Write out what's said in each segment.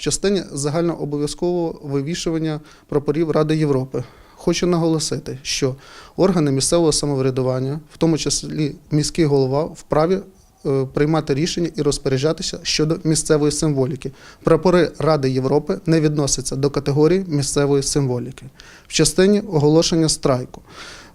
в частині загальнообов'язкового вивішування прапорів Ради Європи. Хочу наголосити, що органи місцевого самоврядування, в тому числі міський голова, вправі е, приймати рішення і розпоряджатися щодо місцевої символіки. Прапори Ради Європи не відносяться до категорії місцевої символіки в частині оголошення страйку.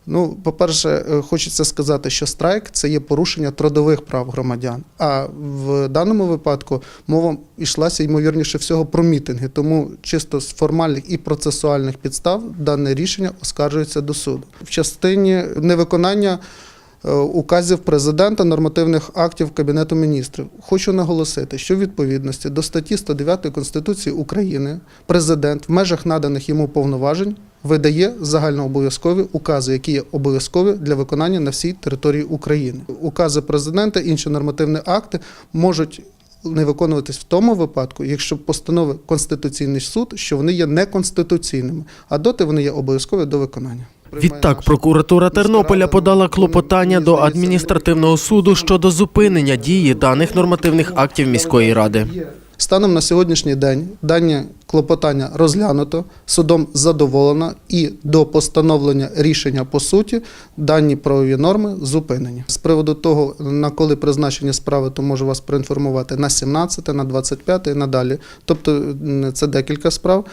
Ну, по-перше, е, хочеться сказати, що страйк це є порушення трудових прав громадян. А в даному випадку мова йшлася ймовірніше всього про мітинги. Тому чисто з формальних і процесуальних підстав дане рішення оскаржується до суду. В частині невиконання е, указів президента нормативних актів Кабінету міністрів. Хочу наголосити, що в відповідності до статті 109 Конституції України президент в межах наданих йому повноважень видає загальнообов'язкові укази, які є обов'язкові для виконання на всій території України. Укази президента, інші нормативні акти можуть не виконуватись в тому випадку, якщо постанови Конституційний суд, що вони є неконституційними, а доти вони є обов'язкові до виконання. Відтак, прокуратура Тернополя подала клопотання до адміністративного суду щодо зупинення дії даних нормативних актів міської ради. Станом на сьогоднішній день дані клопотання розглянуто, судом задоволено і до постановлення рішення по суті дані правові норми зупинені. З приводу того, на коли призначення справи, то можу вас проінформувати на 17, на 25 і надалі. Тобто це декілька справ.